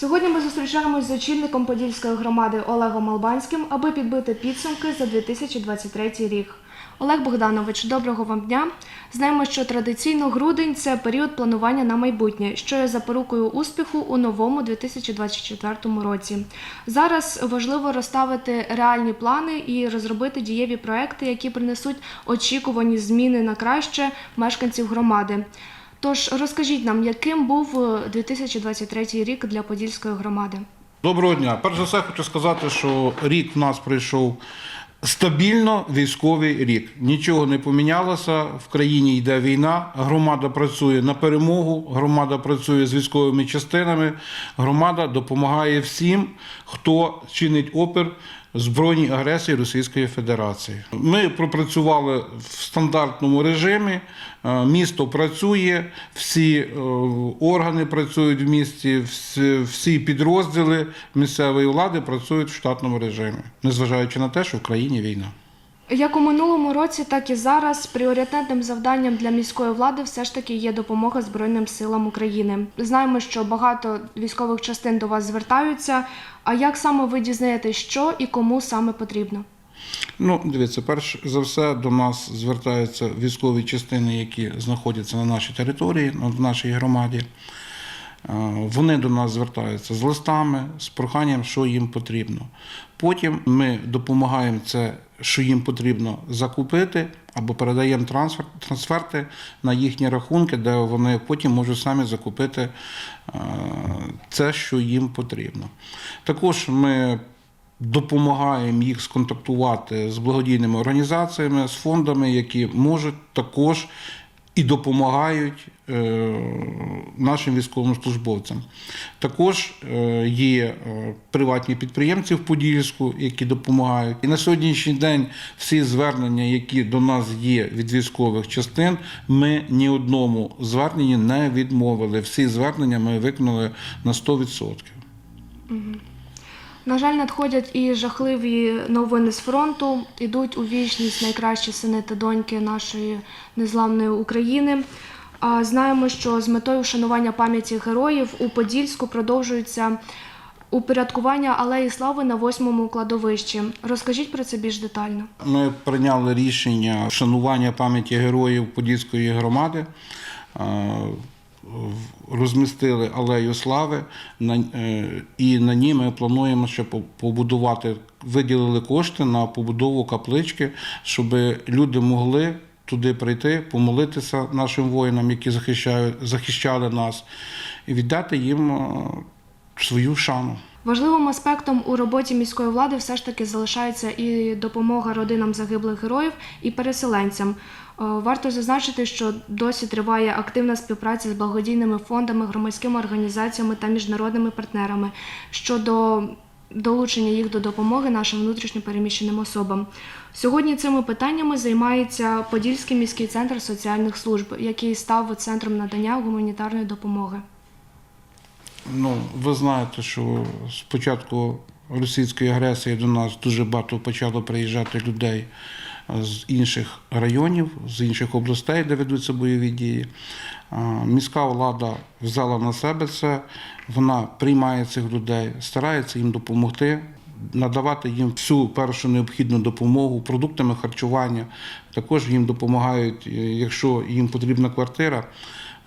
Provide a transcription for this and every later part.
Сьогодні ми зустрічаємось з очільником Подільської громади Олегом Албанським, аби підбити підсумки за 2023 рік. Олег Богданович, доброго вам дня. Знаємо, що традиційно грудень це період планування на майбутнє, що є запорукою успіху у новому 2024 році. Зараз важливо розставити реальні плани і розробити дієві проекти, які принесуть очікувані зміни на краще мешканців громади. Тож розкажіть нам, яким був е, 2023 рік для Подільської громади? Доброго дня. Перш за все, хочу сказати, що рік в нас прийшов стабільно військовий рік. Нічого не помінялося. В країні йде війна. Громада працює на перемогу. Громада працює з військовими частинами. Громада допомагає всім, хто чинить опір збройній агресії Російської Федерації. Ми пропрацювали в стандартному режимі. Е, Місто працює, всі е, органи працюють в місті, всі, всі підрозділи місцевої влади працюють в штатному режимі, незважаючи на те, що в країні війна. Як у минулому році, так і зараз пріоритетним завданням для міської влади все ж таки є допомога Збройним силам України. Знаємо, що багато військових частин до вас звертаються. А як саме ви дізнаєтесь, що і кому саме потрібно? Ну, дивіться, перш за все до нас звертаються військові частини, які знаходяться на нашій території, в нашій громаді. Е, Вони до нас звертаються з листами, з проханням, що їм потрібно. Потім ми допомагаємо це, що їм потрібно закупити, або передаємо трансфер, трансферти на їхні рахунки, де вони потім можуть самі закупити е, це, що їм потрібно. Також ми допомагаємо їх сконтактувати з благодійними організаціями, з фондами, які можуть також і допомагають е, нашим військовослужбовцям. Також е, є е, приватні підприємці в Подільську, які допомагають. І на сьогоднішній день всі звернення, які до нас є від військових частин, ми ні одному зверненні не відмовили. Всі звернення ми виконали на 100%. На жаль, надходять і жахливі новини з фронту. Ідуть у вічність найкращі сини та доньки нашої незламної України. Знаємо, що з метою вшанування пам'яті героїв у Подільську продовжується упорядкування алеї слави на восьмому кладовищі. Розкажіть про це більш детально. Ми прийняли рішення вшанування пам'яті героїв Подільської громади. Розмістили алею слави на- е, і на ній ми плануємо ще по- побудувати, виділили кошти на побудову каплички, щоб люди могли туди прийти, помолитися нашим воїнам, які захищали нас, і віддати їм е, свою шану. Важливим аспектом у роботі міської влади все ж таки залишається і допомога родинам загиблих героїв і переселенцям. Е, Варто зазначити, що досі триває активна співпраця з благодійними фондами, громадськими організаціями та міжнародними партнерами щодо долучення їх до допомоги нашим внутрішньо переміщеним особам. Сьогодні цими питаннями займається Подільський міський центр соціальних служб, який став центром надання гуманітарної допомоги. Ну, ви знаєте, що з початку російської агресії до нас дуже багато почало приїжджати людей з інших районів, з інших областей, де ведуться бойові дії. Міська влада взяла на себе це, вона приймає цих людей, старається їм допомогти. Надавати їм всю першу необхідну допомогу продуктами харчування. Також їм допомагають, е, якщо їм потрібна квартира,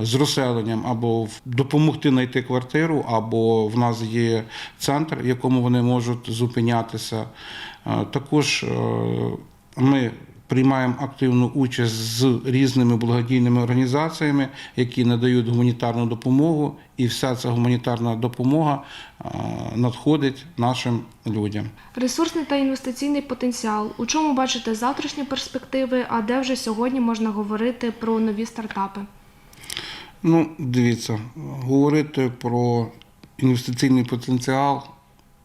з розселенням або допомогти знайти квартиру, або в нас є центр, в якому вони можуть зупинятися. Е, Також е, ми приймаємо активну участь з різними благодійними організаціями, які надають гуманітарну допомогу, і вся ця гуманітарна допомога е, надходить нашим людям. Ресурсний та інвестиційний потенціал. У чому бачите завтрашні перспективи, а де вже сьогодні можна говорити про нові стартапи? Ну, дивіться, говорити про інвестиційний потенціал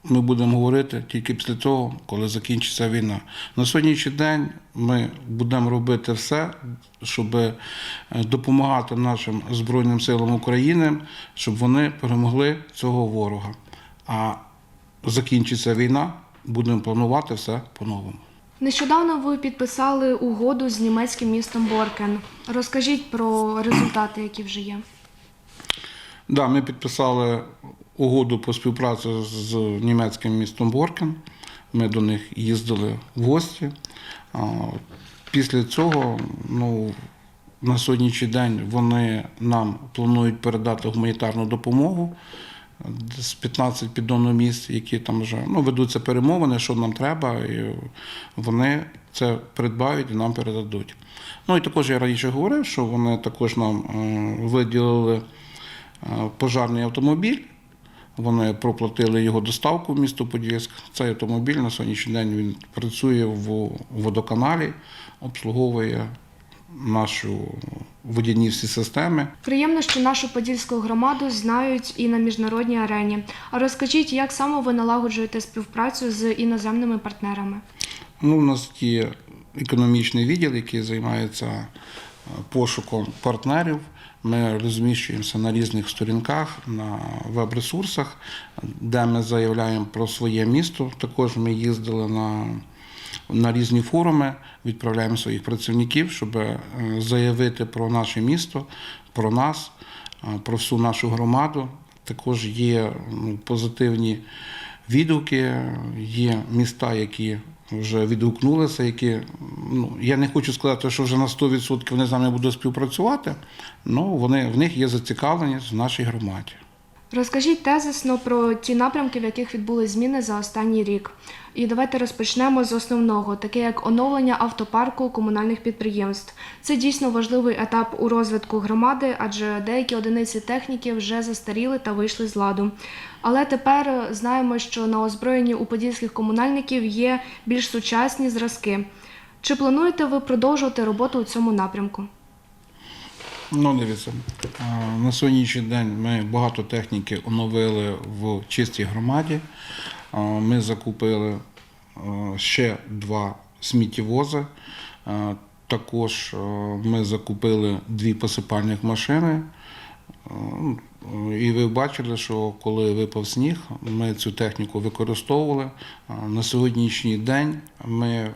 ми будемо говорити тільки після того, коли закінчиться війна. На сьогоднішній день ми будемо робити все, щоб е, допомагати нашим Збройним силам України, щоб вони перемогли цього ворога. А закінчиться війна, будемо планувати все по-новому. Нещодавно ви підписали угоду з німецьким містом Боркен. Розкажіть про результати, які вже є. Да, ми підписали угоду по співпраці з німецьким містом Боркен. Ми до них їздили в гості. Після цього, ну, на сьогоднішній день вони нам планують передати гуманітарну допомогу з 15 піддонних місць, які там вже ну, ведуться перемовини, що нам треба, і вони це придбають і нам передадуть. Ну і також я раніше говорив, що вони також нам е, виділили е, пожарний автомобіль. Вони проплатили його доставку в місто Подільськ. Цей автомобіль на сьогоднішній день він працює в водоканалі, обслуговує нашу водяні всі системи. Приємно, що нашу подільську громаду знають і на міжнародній арені. А розкажіть, як саме ви налагоджуєте співпрацю з іноземними партнерами? Ну, у нас є економічний відділ, який займається е, пошуком партнерів. Ми розміщуємося на різних сторінках, на веб-ресурсах, де ми заявляємо про своє місто. Також ми їздили на, на різні форуми, відправляємо своїх працівників, щоб е, заявити про наше місто, про нас, е, про всю нашу громаду. Також є ну, позитивні відгуки, є міста, які вже відгукнулися, які ну я не хочу сказати, що вже на 100% вони з нами будуть співпрацювати, але вони в них є зацікавленість в нашій громаді. Розкажіть тезисно про ті напрямки, в яких відбули зміни за останній рік. І давайте розпочнемо з основного, таке як оновлення автопарку комунальних підприємств. Це дійсно важливий етап у розвитку громади, адже деякі одиниці техніки вже застаріли та вийшли з ладу. Але тепер знаємо, що на озброєнні у подільських комунальників є більш сучасні зразки. Чи плануєте ви продовжувати роботу у цьому напрямку? Ну, дивіться, на сьогоднішній день ми багато техніки оновили в чистій громаді. Ми закупили ще два сміттєвози. Також ми закупили дві посипальних машини. І ви бачили, що коли випав сніг, ми цю техніку використовували. На сьогоднішній день ми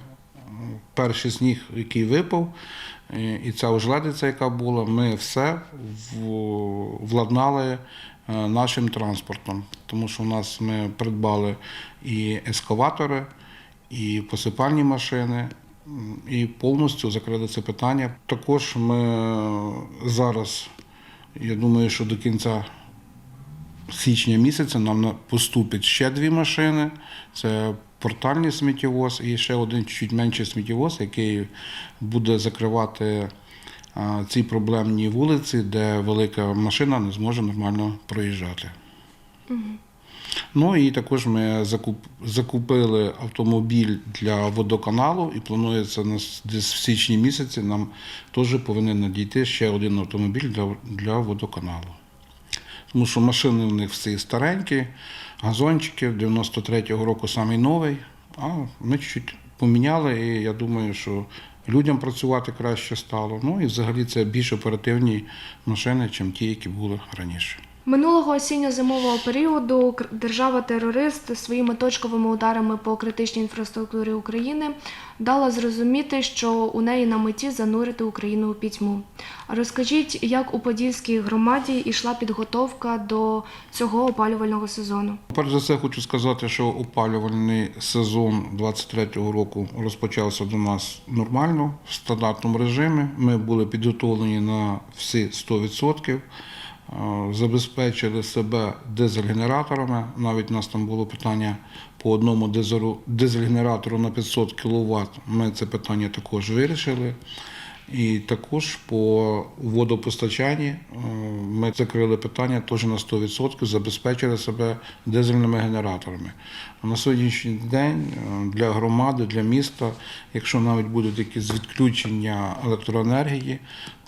перший сніг, який випав, і- і ця ожеледиця, яка була, ми все владнали е, нашим транспортом. Тому що в нас ми придбали і ескаватори, і посипальні машини, і повністю закрили це питання. Також ми зараз, я думаю, що до кінця січня місяця нам поступить ще дві машини. Це портальний сміттєвоз і ще один чуть менший сміттєвоз, який буде закривати ці проблемні вулиці, де велика машина не зможе нормально проїжджати. Ну і також ми закуп, закупили автомобіль для водоканалу, і планується нас десь в січні місяці нам теж повинен надійти ще один автомобіль для, для водоканалу. Тому що машини в них всі старенькі, газончики 93-го року самий новий, а ми чуть поміняли, і я думаю, що людям працювати краще стало. Ну і взагалі це більш оперативні машини, ніж ті, які були раніше. Минулого осінньо-зимового періоду держава-терорист своїми точковими ударами по критичній інфраструктурі України дала зрозуміти, що у неї на меті занурити Україну у пітьму. Розкажіть, як у Подільській громаді йшла підготовка до цього опалювального сезону? Перш за все, хочу сказати, що опалювальний сезон 23-го року розпочався до нас нормально, в стандартному режимі. Ми були підготовлені на всі 100%. Забезпечили себе дизель-генераторами. Навіть у нас там було питання по одному дизель-генератору на 500 кВт. Ми це питання також вирішили. І також по водопостачанні е, ми закрили питання теж на 100%, забезпечили себе дизельними генераторами. На сьогоднішній день е, для громади, для міста, якщо навіть будуть якісь відключення електроенергії,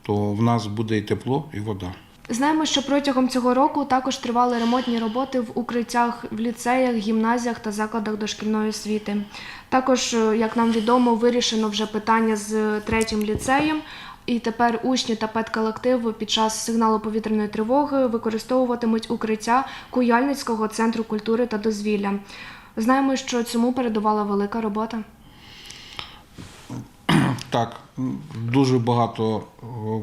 то в нас буде і тепло, і вода. Знаємо, що протягом цього року також тривали ремонтні роботи в укриттях в ліцеях, гімназіях та закладах дошкільної освіти. Також, е, як нам відомо, вирішено вже питання з третім ліцеєм. І тепер учні та педколектив під час сигналу повітряної тривоги використовуватимуть укриття Куяльницького центру культури та дозвілля. Знаємо, що цьому передувала велика робота. Так, дуже багато о,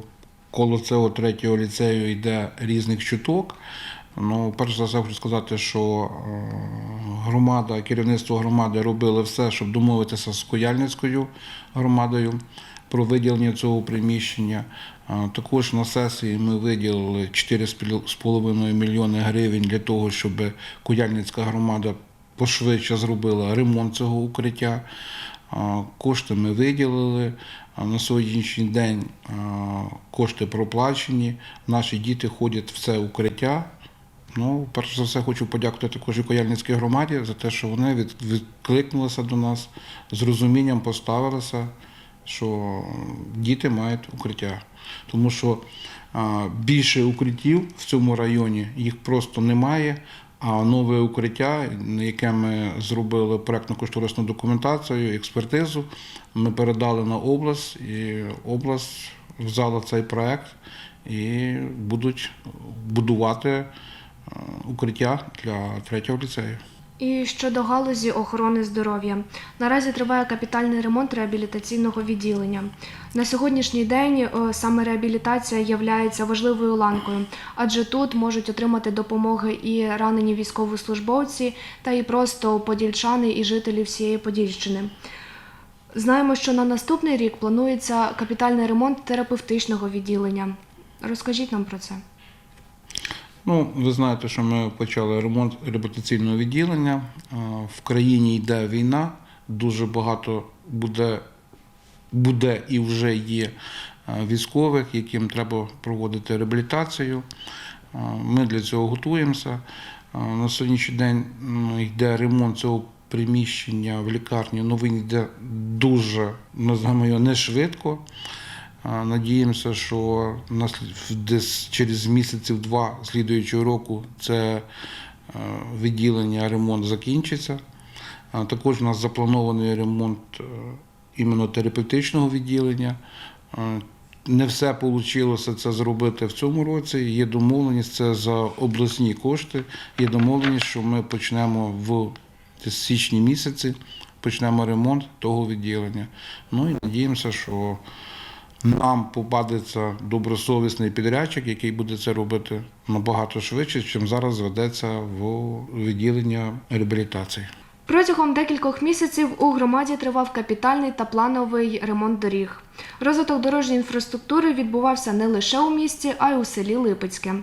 коло цього третього ліцею йде різних чуток. Ну, перш за все, хочу сказати, що е, громада, керівництво громади робили все, щоб домовитися з Куяльницькою громадою про виділення цього приміщення. Також на сесії ми виділили 4,5 мільйони гривень для того, щоб Куяльницька громада пошвидше зробила ремонт цього укриття. Кошти ми виділили. На сьогоднішній день кошти проплачені. Наші діти ходять в це укриття. Ну, перш за все, хочу подякувати також і Кояльницькій громаді за те, що вони відкликнулися до нас, з розумінням поставилися, що діти мають укриття. Тому що більше укриттів в цьому районі їх просто немає. А нове укриття, яке ми зробили проектно-кошторисну документацію, експертизу, ми передали на область, і область взяла цей проект і будуть будувати е, укриття для третього ліцею. І щодо галузі охорони здоров'я, наразі триває капітальний ремонт реабілітаційного відділення. На сьогоднішній день е, саме реабілітація є важливою ланкою, адже тут можуть отримати допомоги і ранені військовослужбовці, та і просто подільчани і жителі всієї Подільщини. Знаємо, що на наступний рік планується капітальний ремонт терапевтичного відділення. Розкажіть нам про це. Ну, ви знаєте, що ми почали ремонт реабілітаційного відділення. Е, В країні йде війна, дуже багато буде, буде і вже є е, військових, яким треба проводити реабілітацію. Е, Ми для цього готуємося. На сьогоднішній день йде ремонт цього приміщення в лікарні. Він йде дуже, називаємо його, не швидко. Надіємося, що десь через місяців два слідуючого року це е, відділення ремонт закінчиться. Також у нас запланований ремонт е, іменно терапевтичного відділення. Не все вийшло це зробити в цьому році. Є домовленість це за обласні кошти. Є домовленість, що ми почнемо в січні місяці, почнемо ремонт того відділення. Ну і надіємося, що нам попадеться добросовісний підрядчик, який буде це робити набагато швидше, чим зараз ведеться в відділення реабілітації. Протягом декількох місяців у громаді тривав капітальний та плановий ремонт доріг. Розвиток дорожньої інфраструктури відбувався не лише у місті, а й у селі Липецьке.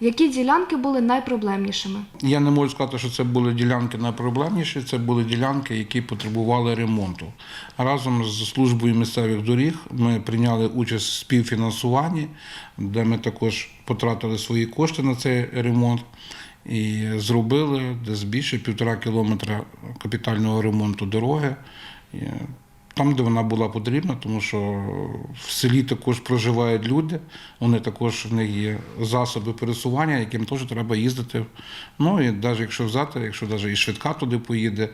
Які ділянки були найпроблемнішими? Я не можу сказати, що це були ділянки найпроблемніші, це були ділянки, які потребували ремонту. Разом з службою місцевих доріг ми прийняли участь в співфінансуванні, де ми також потратили свої кошти на цей ремонт і зробили десь більше півтора кілометра капітального ремонту дороги. Там, де вона була потрібна, тому що в селі також проживають люди, вони також в них є засоби пересування, яким теж треба їздити. Ну і навіть якщо взяти, якщо навіть і швидка туди поїде,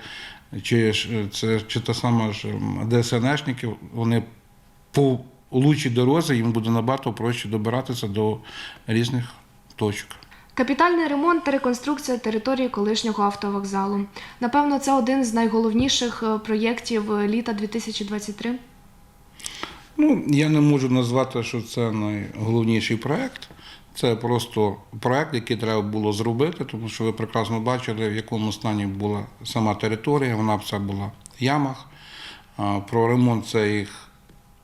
чи ж це чи та сама ж м, ДСНшники, вони по лучшій дорозі їм буде набагато проще добиратися до різних точок. Капітальний ремонт та реконструкція території колишнього автовокзалу. Напевно, це один з найголовніших е, проєктів е, літа 2023. Ну, я не можу назвати, що це найголовніший проект. Це просто проект, який треба було зробити, тому що ви прекрасно бачили, в якому стані була сама територія. Вона вся була в ямах. Про ремонт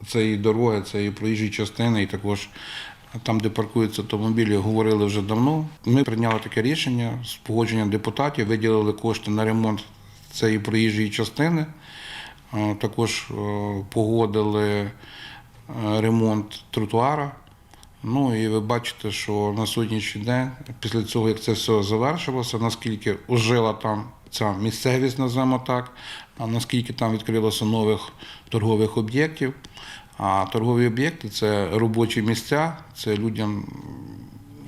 цієї дороги, цієї проїжджої частини, і також там, де паркуються автомобілі, говорили вже давно. Ми прийняли таке рішення з погодженням депутатів, виділили кошти на ремонт цієї проїжджої частини. Також е, погодили е, ремонт тротуара. Ну і ви бачите, що на сьогоднішній день, після цього, як це все завершилося, наскільки ожила там ця місцевість, називаємо так, а наскільки там відкрилося нових торгових об'єктів. А торгові об'єкти це робочі місця, це людям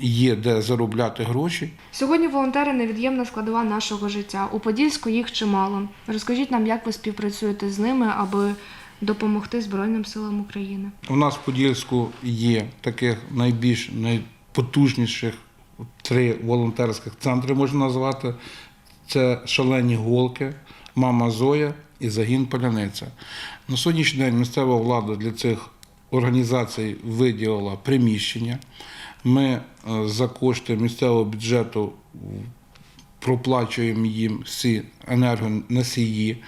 є де заробляти гроші. Сьогодні волонтери невід'ємна складова нашого життя. У Подільську їх чимало. Розкажіть нам, як ви співпрацюєте з ними, аби допомогти Збройним силам України. У нас в Подільську є таких найбільш найпотужніших три волонтерських центри, можна назвати. Це шалені голки, мама Зоя і загін Поляниця. На сьогоднішній день місцева влада для цих організацій виділила приміщення. Ми е, за кошти місцевого бюджету проплачуємо їм всі енергоносії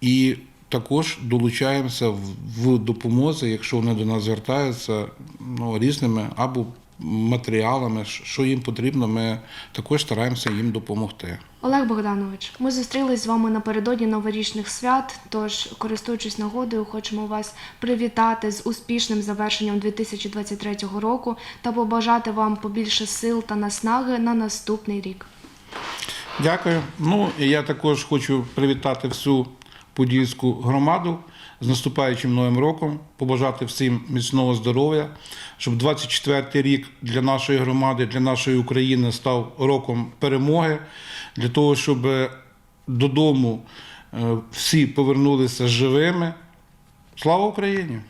і також долучаємося в, в допомозі, якщо вони до нас звертаються ну, різними або матеріалами, що їм потрібно, ми також стараємося їм допомогти. Олег Богданович, ми зустрілись з вами напередодні новорічних свят. Тож, користуючись нагодою, хочемо вас привітати з успішним завершенням 2023 року та побажати вам побільше сил та наснаги на наступний рік. Дякую. Ну і я також хочу привітати всю подільську громаду з наступаючим новим роком, побажати всім міцного здоров'я, щоб 24 рік для нашої громади, для нашої України став роком перемоги, для того, щоб додому е, всі повернулися живими. Слава Україні!